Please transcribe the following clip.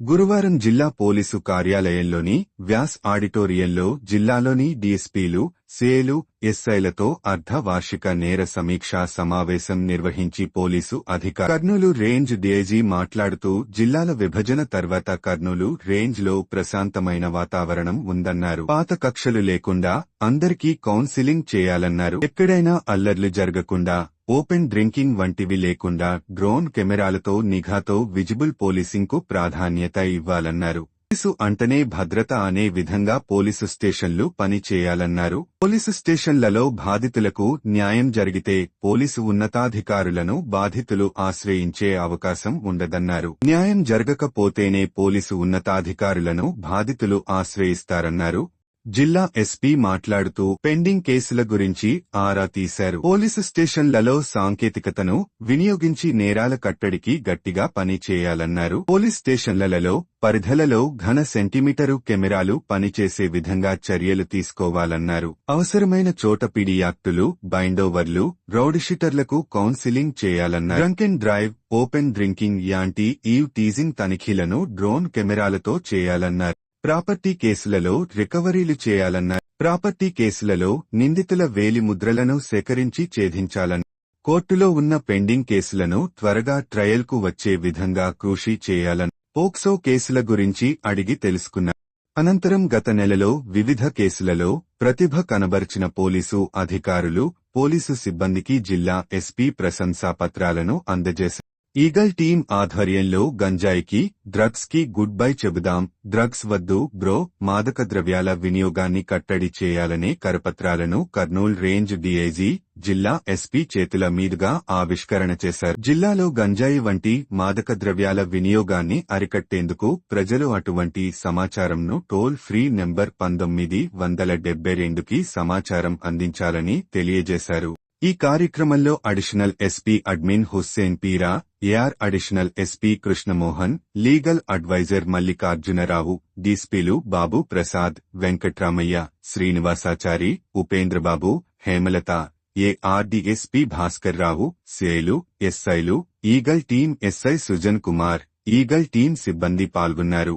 గురువారం జిల్లా పోలీసు కార్యాలయంలోని వ్యాస్ ఆడిటోరియంలో జిల్లాలోని డీఎస్పీలు సేలు ఎస్ఐలతో అర్ధవార్షిక నేర సమీక్షా సమావేశం నిర్వహించి పోలీసు అధికారి కర్నూలు రేంజ్ డీఐజీ మాట్లాడుతూ జిల్లాల విభజన తర్వాత కర్నూలు రేంజ్లో ప్రశాంతమైన వాతావరణం ఉందన్నారు. పాత కక్షలు లేకుండా అందరికీ కౌన్సిలింగ్ చేయాలన్నారు. ఎక్కడైనా అల్లర్లు జరగకుండా ఓపెన్ డ్రింకింగ్ వంటివి లేకుండా డ్రోన్ కెమెరాలతో నిఘాతో విజిబుల్ పోలీసింగ్కు ప్రాధాన్యత ఇవ్వాలన్నారు. పోలీసు అంటనే భద్రత అనే విధంగా పోలీసు స్టేషన్లు పని చేయాలన్నారు పోలీసు స్టేషన్లలో బాధితులకు న్యాయం జరిగితే పోలీసు ఉన్నతాధికారులను బాధితులు ఆశ్రయించే అవకాశం ఉండదన్నారు. న్యాయం జరగకపోతేనే పోలీసు ఉన్నతాధికారులను బాధితులు ఆశ్రయిస్తారన్నారు. జిల్లా ఎస్పీ మాట్లాడుతూ పెండింగ్ కేసుల గురించి ఆరా తీశారు. పోలీసు స్టేషన్లలో సాంకేతికతను వినియోగించి నేరాల కట్టడికి గట్టిగా పని చేయాలన్నారు. పోలీస్ స్టేషన్లలో పరిధలలో ఘన సెంటీమీటరు కెమెరాలు పనిచేసే విధంగా చర్యలు తీసుకోవాలన్నారు. అవసరమైన చోట పిడియాక్టులు బైండోవర్లు రౌడిషీటర్లకు కౌన్సిలింగ్ చేయాలన్నారు. Drunk and drive open drinking anti eve teasing తనిఖీలను drone కెమెరాలతో చేయాలన్నారు. ప్రాపర్టీ కేసులలో రికవరీలు చేయాలన్న ప్రాపర్టీ కేసులలో నిందితుల వేలి ముద్రలను సేకరించి ఛేదించాలన్న కోర్టులో ఉన్న పెండింగ్ కేసులను త్వరగా ట్రయల్కు వచ్చే విధంగా కృషి చేయాలని పోక్సో కేసుల గురించి అడిగి తెలుసుకున్నారు అనంతరం గత నెలలో వివిధ కేసులలో ప్రతిభ కనబర్చిన పోలీసు అధికారులు పోలీసు సిబ్బందికి జిల్లా ఎస్పీ ప్రశంసా పత్రాలను అందజేశారు. ఈగల్ టీం ఆధ్వర్యంలో గంజాయికి డ్రగ్స్కి గుడ్ బై చెబుదాం. డ్రగ్స్ వద్దు బ్రో. మాదక ద్రవ్యాల వినియోగాన్ని కట్టడి చేయాలనే కరపత్రాలను కర్నూల్ రేంజ్ డీఐజీ జిల్లా ఎస్పీ చేతుల మీదుగా ఆవిష్కరణ చేశారు. జిల్లాలో గంజాయి వంటి మాదక ద్రవ్యాల వినియోగాన్ని అరికట్టేందుకు ప్రజలు అటువంటి సమాచారంను టోల్ ఫ్రీ నెంబర్ పంతొమ్మిది వందల డెబ్బై రెండుకి సమాచారం అందించాలని తెలియజేశారు. ఈ కార్యక్రమంలో additional SP admin Hussain Peera AR additional SP Krishnamohan legal adviser Mallikarjunarao డీస్పీలు Babu Prasad Venkatramaiah Srinivasachari Upendrababu Hemalatha AR DSP Bhaskar Rao సేలు ఎస్ఐలు eagle team SI Sujan Kumar eagle team సిబ్బంది పాల్గొన్నారు.